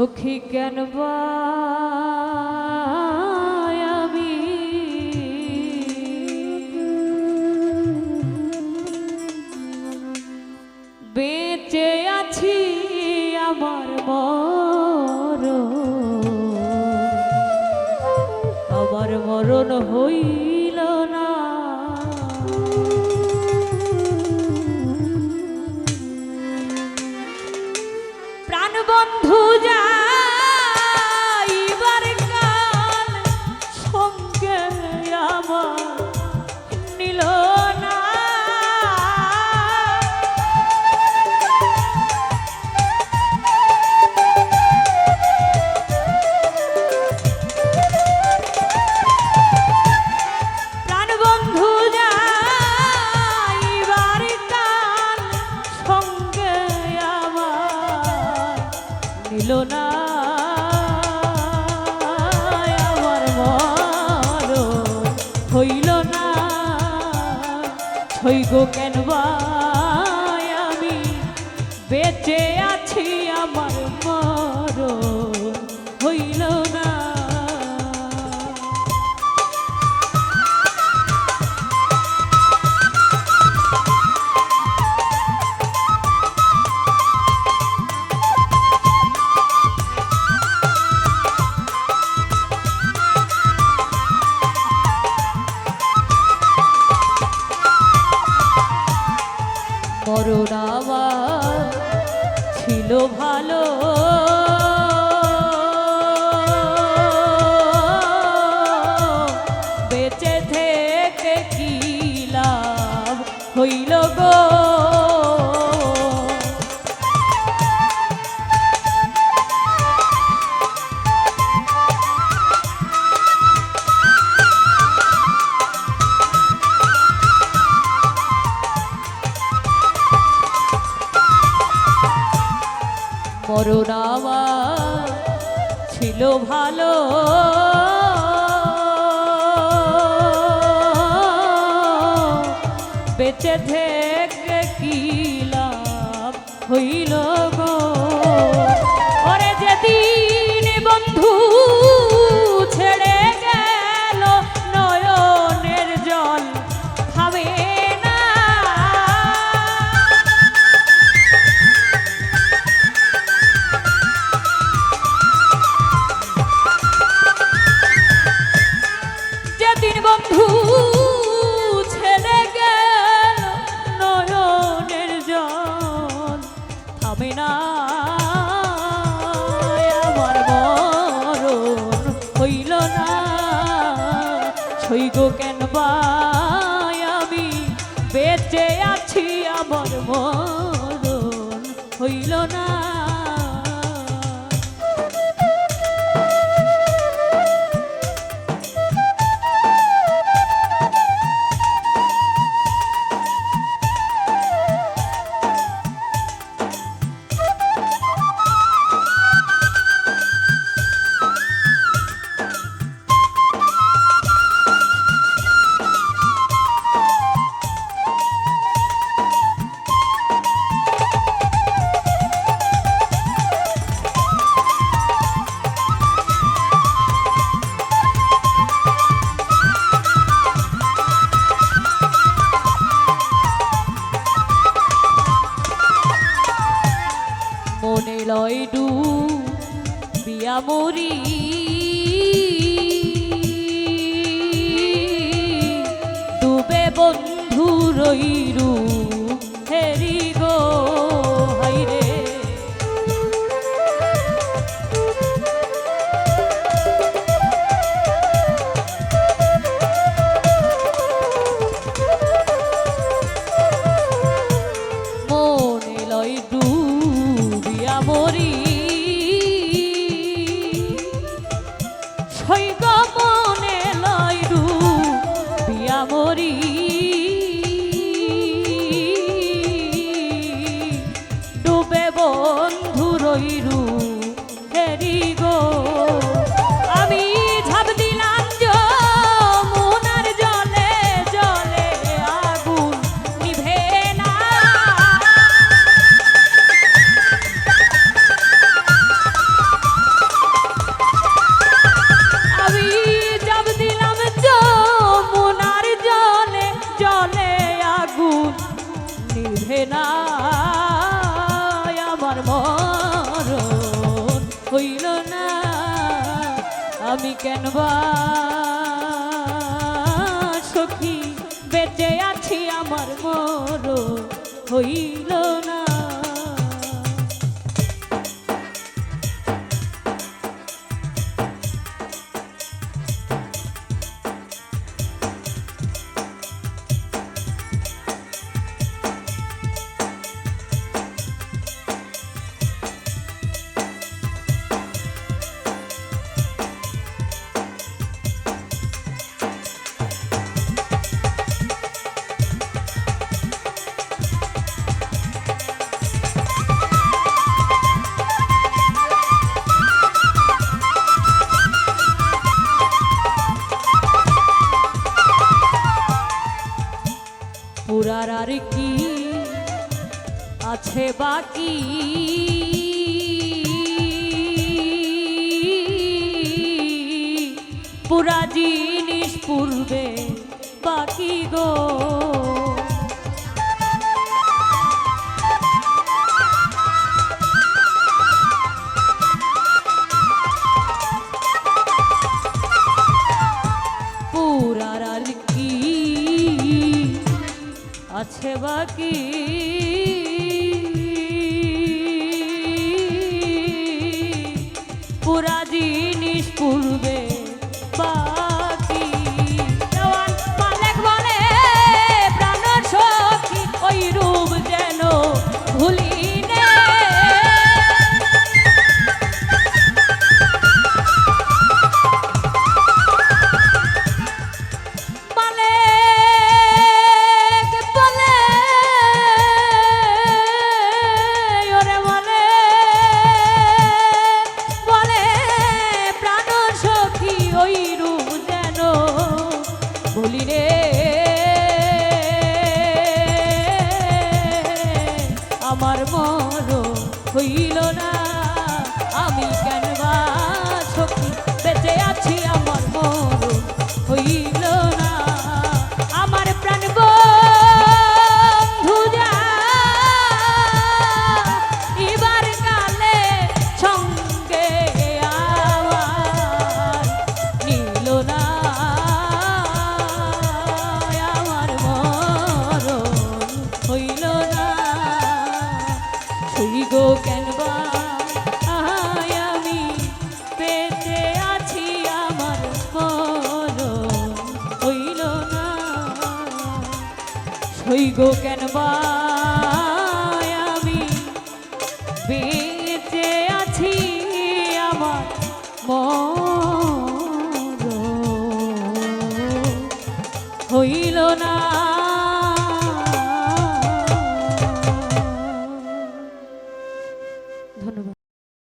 সখী কেন আমি? বেঁচে আছি আমার মর আমার মরণ হইল ছইগ কেন ভাই মরণ আমার ছিল ভালো মরণ ছিল ভালো। বেঁচে থেকে কি লাভ হইল? ছইগ কেন আমি? বেঁচে আছি আমার মরণ হইল না। লয় ডু বিয়া মরি। ডুবে বন্ধু রইরু হেরি গো। আমি পুরার আর কি আছে বাকি? পুরা জিনিস পূর্বে বাকি গো। আছে বাকি। পুরা জিনিস পূর্বে আমার মর হইল না। কেন আমি পেতে আছি আমার না কেন বা আমি আছি আমার হইল না